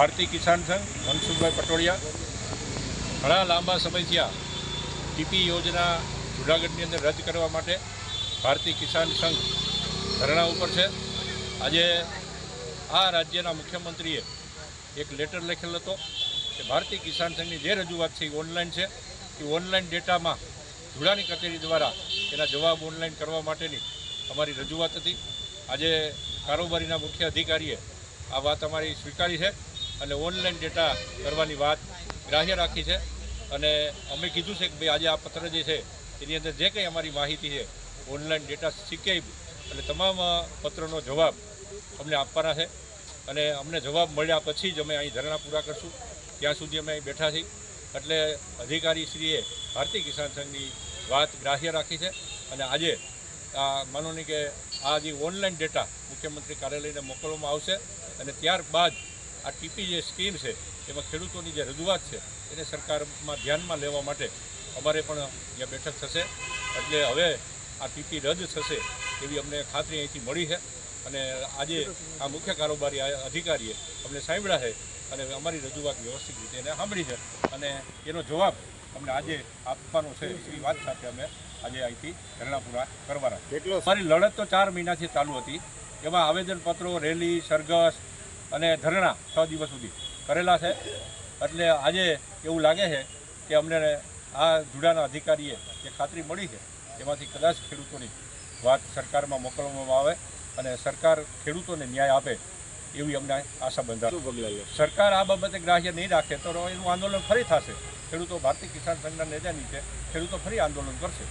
ભારતીય કિસાન સંઘ, મનસુખભાઈ પટોડિયા ઘણા લાંબા સમયથી આ ટીપી યોજના જૂનાગઢની અંદર રદ કરવા માટે ભારતીય કિસાન સંઘ ધરણા ઉપર છે. આજે આ રાજ્યના મુખ્યમંત્રીએ એક લેટર લખેલ હતો કે ભારતીય કિસાન સંઘની જે રજૂઆત છે એ ઓનલાઈન છે. એ ઓનલાઈન ડેટામાં જુડાની કચેરી દ્વારા એના જવાબ ઓનલાઈન કરવા માટેની અમારી રજૂઆત હતી. આજે કારોબારીના મુખ્ય અધિકારીએ આ વાત અમારી સ્વીકારી છે. અને ઓનલાઈન ડેટા કરવાની વાત ગ્રાહ્ય રાખી છે. અને અમે કીધું છે કે ભાઈ આજે આ પત્ર જે છે, એની અંદર જે કંઈ અમારી માહિતી છે, ઓનલાઈન ડેટા શીખે અને તમામ પત્રનો જવાબ અમને આપવાના છે. અને અમને જવાબ મળ્યા પછી જ અમે અહીં ધરણા પૂરા કરશું. ત્યાં સુધી અમે અહીં બેઠા છીએ. એટલે અધિકારીશ્રીએ ભારતીય કિસાન સંઘની વાત ગ્રાહ્ય રાખી છે. અને આજે આ માનો કે આ જે ઓનલાઈન ડેટા મુખ્યમંત્રી કાર્યાલયને મોકલવામાં આવશે. અને ત્યારબાદ આ ટીપી જે સ્કીમ છે એમાં ખેડૂતોની જે રજૂઆત છે એને સરકારમાં ધ્યાનમાં લેવા માટે અમારે પણ અહીંયા બેઠક થશે. એટલે હવે આ ટીપી રદ થશે એવી અમને ખાતરી અહીંથી મળી છે. અને આજે આ મુખ્ય કારોબારી અધિકારીએ અમને સાંભળ્યા છે અને અમારી રજૂઆત વ્યવસ્થિત રીતે એને સાંભળી છે. અને એનો જવાબ અમને આજે આપવાનો છે એવી વાત સાથે અમે આજે અહીંથી ધરણા પૂરા કરવાના કેટલો અમારી લડત તો ચાર મહિનાથી ચાલુ હતી. એમાં આવેદનપત્રો રેલી સરઘસ અને ધરણા છ દિવસ સુધી કરેલા છે. એટલે આજે એવું લાગે છે કે અમને આ જુડાના અધિકારીએ જે ખાતરી મળી છે એમાંથી કદાચ ખેડૂતોની વાત સરકારમાં મોકલવામાં આવે અને સરકાર ખેડૂતોને ન્યાય આપે એવી અમને આશા બંધા શું સરકાર આ બાબતે ગ્રાહ્ય નહીં રાખે તો એનું આંદોલન ફરી થશે. ખેડૂતો ભારતીય કિસાન સંઘના નેતા નીચે ખેડૂતો ફરી આંદોલન કરશે.